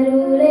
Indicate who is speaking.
Speaker 1: വരൂലേ